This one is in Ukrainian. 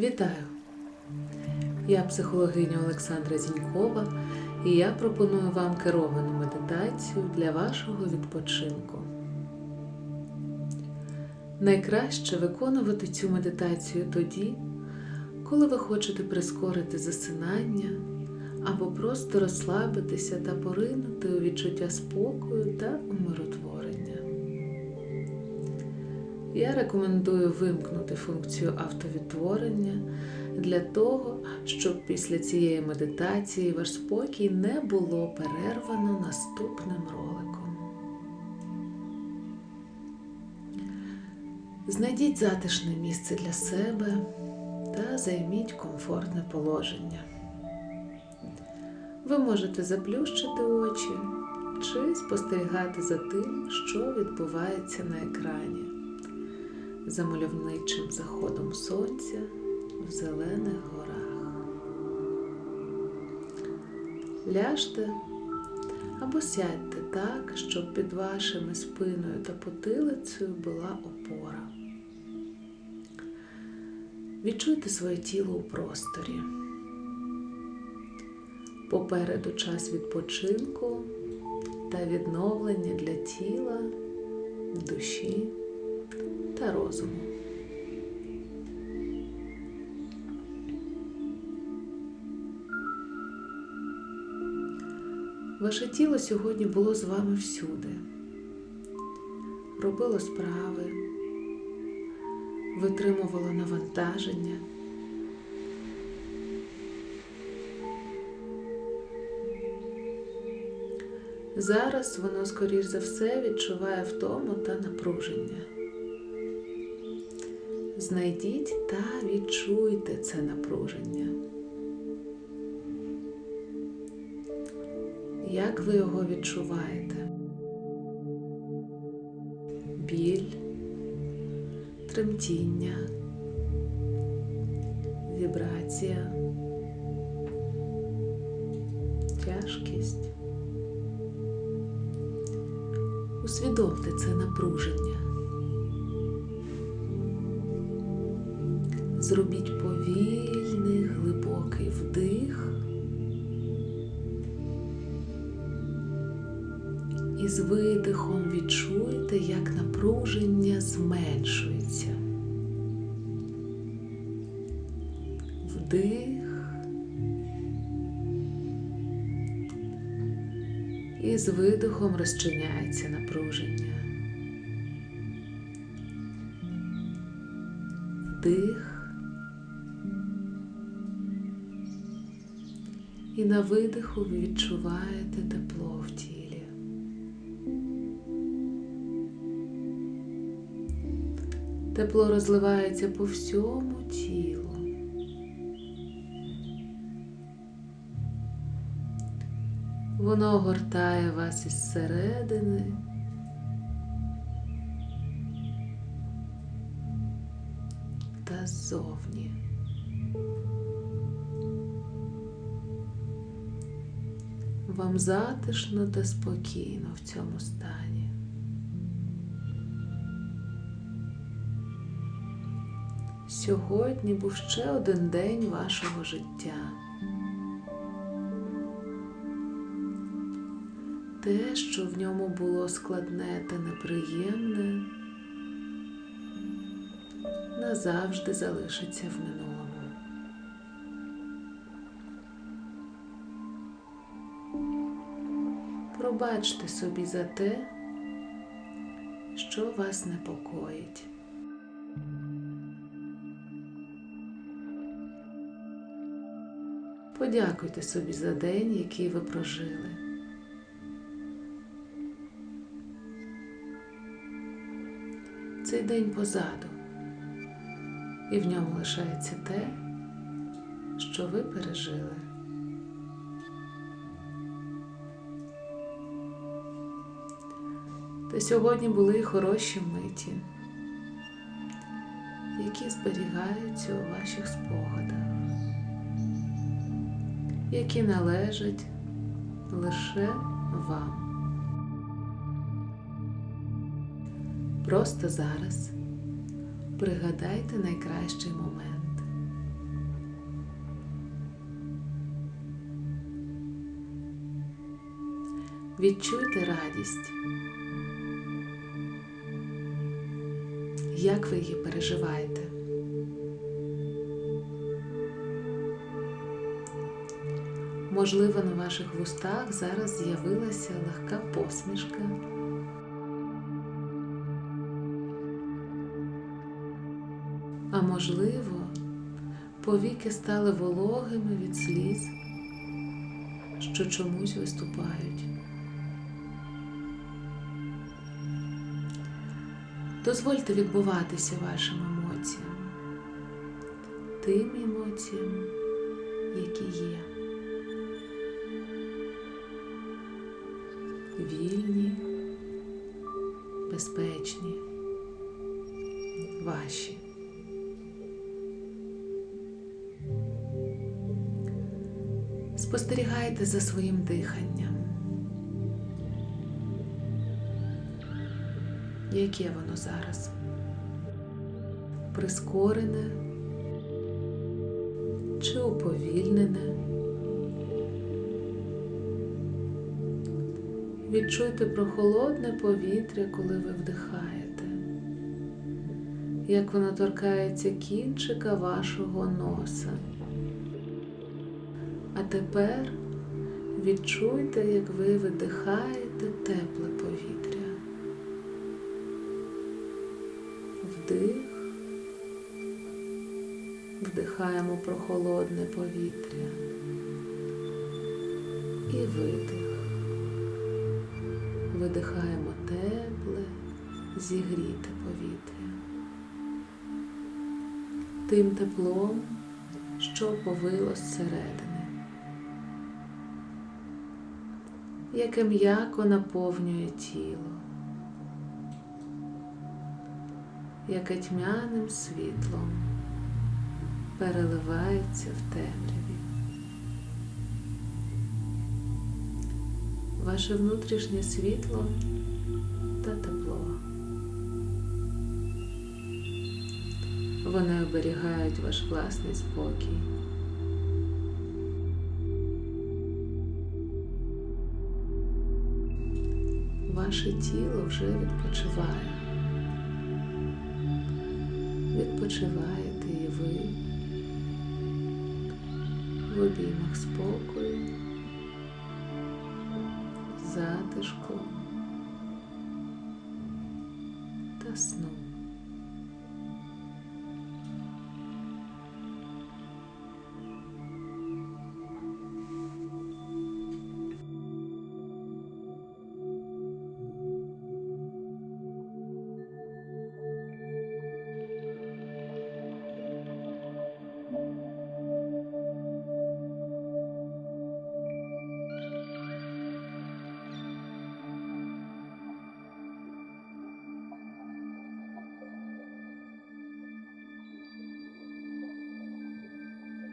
Вітаю! Я психологиня Олександра Зінькова і я пропоную вам керовану медитацію для вашого відпочинку. Найкраще виконувати цю медитацію тоді, коли ви хочете прискорити засинання або просто розслабитися та поринути у відчуття спокою та умиротворення. Я рекомендую вимкнути функцію автовідтворення для того, щоб після цієї медитації ваш спокій не було перервано наступним роликом. Знайдіть затишне місце для себе та займіть комфортне положення. Ви можете заплющити очі чи спостерігати за тим, що відбувається на екрані за мальовничим заходом сонця в зелених горах. Ляжте або сядьте так, щоб під вашими спиною та потилицею була опора. Відчуйте своє тіло у просторі. Попереду час відпочинку та відновлення для тіла, душі та розуму. Ваше тіло сьогодні було з вами всюди. Робило справи, витримувало навантаження. Зараз воно, скоріш за все, відчуває втому та напруження. Знайдіть та відчуйте це напруження. Як ви його відчуваєте? Біль, тремтіння, вібрація, тяжкість. Усвідомте це напруження. Зробіть повільний глибокий вдих і з видихом відчуйте, як напруження зменшується. Вдих і з видихом розчиняється напруження. Вдих. І на видиху ви відчуваєте тепло в тілі. Тепло розливається по всьому тілу. Воно огортає вас із середини. Та ззовні. Вам затишно та спокійно в цьому стані. Сьогодні був ще один день вашого життя. Те, що в ньому було складне та неприємне, назавжди залишиться в минулому. Пробачте собі за те, що вас непокоїть. Подякуйте собі за день, який ви прожили. Цей день позаду, і в ньому лишається те, що ви пережили. сьогодні були хороші миті, які зберігаються у ваших спогадах, які належать лише вам. Просто зараз пригадайте найкращий момент. Відчуйте радість. Як ви її переживаєте? Можливо, на ваших вустах зараз з'явилася легка посмішка. А можливо, повіки стали вологими від сліз, що чомусь виступають. Дозвольте відбуватися вашим емоціям, тим емоціям, які є. Вільні, безпечні, ваші. Спостерігайте за своїм диханням. Яке воно зараз? Прискорене чи уповільнене? Відчуйте прохолодне повітря, коли ви вдихаєте, як воно торкається кінчика вашого носа. А тепер відчуйте, як ви видихаєте тепле вдихаємо прохолодне повітря і видих. Видихаємо тепле, зігріте повітря. Тим теплом, що повило зсередини, яке м'яко наповнює тіло, яке тьмяним світлом переливається в темряві. Ваше внутрішнє світло та тепло. Вони оберігають ваш власний спокій. Ваше тіло вже відпочиває. Відпочиваєте в обіймах спокою, затишку та сну.